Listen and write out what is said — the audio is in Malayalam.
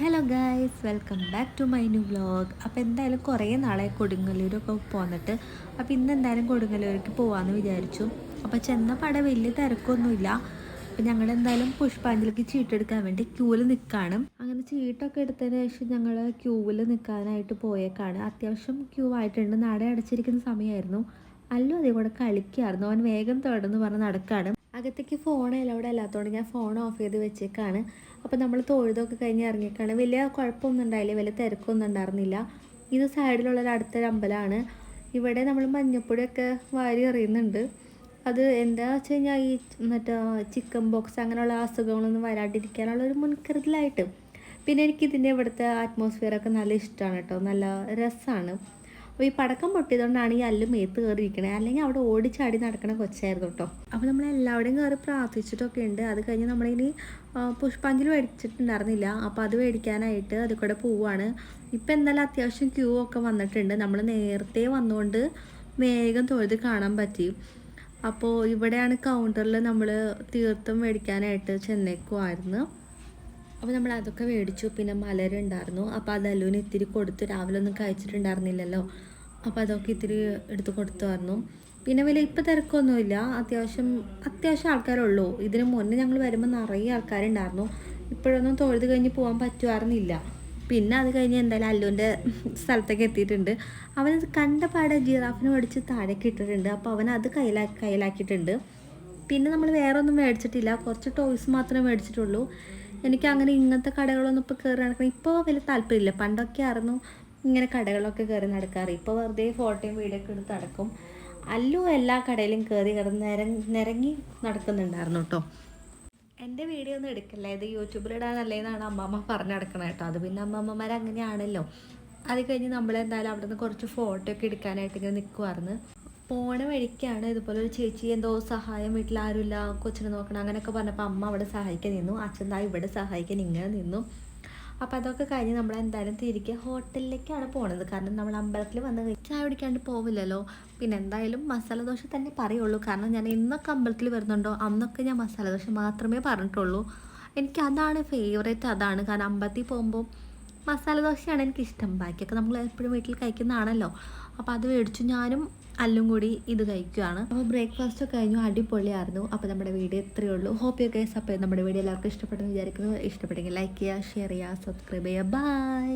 Hello guys welcome back to my new vlog അപ്പോൾ എന്തായാലും കുറേ നാളെ കൊടുങ്ങല്ലൂരൊക്കെ പോന്നിട്ട്. അപ്പോൾ ഇന്ന് എന്തായാലും കൊടുങ്ങല്ലൂർക്ക് പോകാമെന്ന് വിചാരിച്ചു. അപ്പോൾ ചെന്നപ്പോൾ അവിടെ വലിയ തിരക്കൊന്നുമില്ല. അപ്പോൾ ഞങ്ങൾ എന്തായാലും പുഷ്പാഞ്ജലിക്ക് ചീട്ടെടുക്കാൻ വേണ്ടി ക്യൂവിൽ നിൽക്കുകയാണ് അങ്ങനെ ചീട്ടൊക്കെ എടുത്തതിന് ശേഷം ഞങ്ങൾ ക്യൂവിൽ നിൽക്കാനായിട്ട് പോയേക്കാണ്. അത്യാവശ്യം ക്യൂ ആയിട്ടുണ്ട്. നട അടച്ചിരിക്കുന്ന സമയമായിരുന്നു. അല്ലു അതേ കൂടെ കളിക്കുകയായിരുന്നു അവൻ വേഗം തുടർന്ന് പറഞ്ഞ് നടക്കുകയാണ് അകത്തേക്ക് ഫോൺ അലൗഡ് അല്ലാത്തതുകൊണ്ട് ഞാൻ ഫോൺ ഓഫ് ചെയ്ത് വെച്ചേക്കാണ്. അപ്പോൾ നമ്മൾ തൊഴുതൊക്കെ കഴിഞ്ഞ് ഇറങ്ങിയേക്കാണ്. വലിയ കുഴപ്പമൊന്നും ഉണ്ടായില്ല. വലിയ തിരക്കൊന്നും ഉണ്ടായിരുന്നില്ല. ഇത് സൈഡിലുള്ള ഒരു അടുത്തൊരു അമ്പലമാണ്. ഇവിടെ നമ്മൾ മഞ്ഞപ്പൊടിയൊക്കെ വാരി എറിയുന്നുണ്ട്. അത് എന്താ വെച്ച് കഴിഞ്ഞാൽ ഈ മറ്റേ ചിക്കൻ ബോക്സ് അങ്ങനെയുള്ള അസുഖങ്ങളൊന്നും വരാണ്ടിരിക്കാനുള്ള ഒരു മുൻകരുതലായിട്ട്. പിന്നെ എനിക്കിതിന്റെ ഇവിടുത്തെ അറ്റ്മോസ്ഫിയറൊക്കെ നല്ല ഇഷ്ടമാണ് കേട്ടോ നല്ല രസമാണ് അപ്പോൾ ഈ പടക്കം പൊട്ടിയതുകൊണ്ടാണ് ഈ അല്ല് മേത്ത് കയറിയിരിക്കണേ അല്ലെങ്കിൽ അവിടെ ഓടിച്ചാടി നടക്കണ കൊച്ചായിരുന്നു കേട്ടോ. അപ്പോൾ നമ്മൾ എല്ലാവരുടെയും കയറി പ്രാർത്ഥിച്ചിട്ടൊക്കെ ഉണ്ട്. അത് കഴിഞ്ഞ് നമ്മളിനി പുഷ്പാഞ്ജലി മേടിച്ചിട്ടുണ്ടായിരുന്നില്ല. അപ്പോൾ അത് മേടിക്കാനായിട്ട് അതിൽ കൂടെ പോവുകയാണ് ഇപ്പം എന്തായാലും അത്യാവശ്യം ക്യൂ ഒക്കെ വന്നിട്ടുണ്ട്. നമ്മൾ നേരത്തെ വന്നുകൊണ്ട് വേഗം തൊഴുത് കാണാൻ പറ്റി. അപ്പോൾ ഇവിടെയാണ് കൗണ്ടറിൽ നമ്മൾ തീർത്ഥം മേടിക്കാനായിട്ട് ചെന്നേക്കുമായിരുന്നു അപ്പോൾ നമ്മൾ അതൊക്കെ മേടിച്ചു. പിന്നെ മലരുണ്ടായിരുന്നു. അപ്പോൾ അത് അല്ലുവിന് ഇത്തിരി കൊടുത്ത് രാവിലെ ഒന്നും കഴിച്ചിട്ടുണ്ടായിരുന്നില്ലല്ലോ. അപ്പോൾ അതൊക്കെ ഇത്തിരി എടുത്ത് കൊടുത്തുമായിരുന്നു പിന്നെ വലിയ ഇപ്പം തിരക്കൊന്നുമില്ല. അത്യാവശ്യം അത്യാവശ്യം ആൾക്കാരുള്ളൂ. ഇതിന് മുന്നേ ഞങ്ങൾ വരുമ്പോൾ നിറയെ ആൾക്കാരുണ്ടായിരുന്നു. ഇപ്പോഴൊന്നും തൊഴുത് കഴിഞ്ഞ് പോകാൻ പറ്റുമായിരുന്നില്ല പിന്നെ അത് കഴിഞ്ഞ് എന്തായാലും അല്ലുവിന്റെ സ്ഥലത്തേക്ക് എത്തിയിട്ടുണ്ട്. അവനത് കണ്ട പാടെ ജിറാഫിനെ മേടിച്ച് താഴേക്ക് ഇട്ടിട്ടുണ്ട്. അപ്പോൾ അവൻ അത് കയ്യിലാ കയ്യിലാക്കിയിട്ടുണ്ട്. പിന്നെ നമ്മൾ വേറെ ഒന്നും മേടിച്ചിട്ടില്ല. കുറച്ച് ടോയ്സ് മാത്രമേ മേടിച്ചിട്ടുള്ളൂ. എനിക്ക് അങ്ങനെ ഇങ്ങനത്തെ കടകളൊന്നും ഇപ്പോൾ കയറി നടക്കണം ഇപ്പോൾ വലിയ താല്പര്യമില്ല. പണ്ടൊക്കെ ആയിരുന്നു ഇങ്ങനെ കടകളൊക്കെ കയറി നടക്കാറ്. ഇപ്പോൾ വെറുതെ ഫോട്ടോയും വീഡിയോ ഒക്കെ എടുത്ത് നടക്കും. അല്ലു എല്ലാ കടയിലും കയറി കിടന്ന് നിരങ്ങി നിരങ്ങി നടക്കുന്നുണ്ടായിരുന്നു കേട്ടോ എന്റെ വീഡിയോ ഒന്നും എടുക്കില്ല. ഇത് യൂട്യൂബിലിടാനല്ലേന്നാണ് അമ്മമ്മ പറഞ്ഞു നടക്കുന്നത് കേട്ടോ അത് പിന്നെ അമ്മമ്മമാർ അങ്ങനെയാണല്ലോ. അത് കഴിഞ്ഞ് നമ്മളെന്തായാലും അവിടെ നിന്ന് കുറച്ച് ഫോട്ടോ ഒക്കെ എടുക്കാനായിട്ട് ഇങ്ങനെ നിൽക്കുമായിരുന്നു പോണ വഴിക്കാണ് ഇതുപോലെ ഒരു ചേച്ചി എന്തോ സഹായം വീട്ടിൽ ആരുമില്ല കൊച്ചിനെ നോക്കണം അങ്ങനെയൊക്കെ പറഞ്ഞപ്പോൾ അമ്മ അവിടെ സഹായിക്കാൻ നിന്നു. അച്ഛൻ താ ഇവിടെ സഹായിക്കാൻ ഇങ്ങനെ നിന്നു. അപ്പോൾ അതൊക്കെ കഴിഞ്ഞ് നമ്മൾ എന്തായാലും തിരികെ ഹോട്ടലിലേക്കാണ് പോണത്. കാരണം നമ്മൾ അമ്പലത്തിൽ വന്ന് ചായ കുടിക്കാണ്ട് പോവില്ലല്ലോ. പിന്നെ എന്തായാലും മസാല ദോശ തന്നെ പറയുള്ളൂ. കാരണം ഞാൻ എന്നൊക്കെ അമ്പലത്തിൽ വരുന്നുണ്ടോ അന്നൊക്കെ ഞാൻ മസാല ദോശ മാത്രമേ പറഞ്ഞിട്ടുള്ളൂ. എനിക്ക് അതാണ് ഫേവറേറ്റ് അതാണ്. കാരണം അമ്പലത്തിൽ പോകുമ്പോൾ മസാല ദോശയാണ് എനിക്കിഷ്ടം. ബാക്കിയൊക്കെ നമ്മൾ എപ്പോഴും വീട്ടിൽ കഴിക്കുന്നതാണല്ലോ. അപ്പോൾ അത് മേടിച്ചു ഞാനും അല്ലും കൂടി ഇത് കഴിക്കുകയാണ് അപ്പോൾ ബ്രേക്ക്ഫാസ്റ്റ് ഒക്കെ കഴിഞ്ഞു അടിപൊളിയായിരുന്നു. അപ്പോൾ നമ്മുടെ വീഡിയോ ഇത്രയേ ഉള്ളൂ. ഹോപ്പ് യു ഗൈസ് അപ്പോൾ നമ്മുടെ വീഡിയോ എല്ലാവർക്കും ഇഷ്ടപ്പെട്ടെന്ന് വിചാരിക്കുന്നു. ഇഷ്ടപ്പെട്ടെങ്കിൽ ലൈക്ക് ചെയ്യുക ഷെയർ ചെയ്യുക സബ്സ്ക്രൈബ് ചെയ്യുക. ബൈ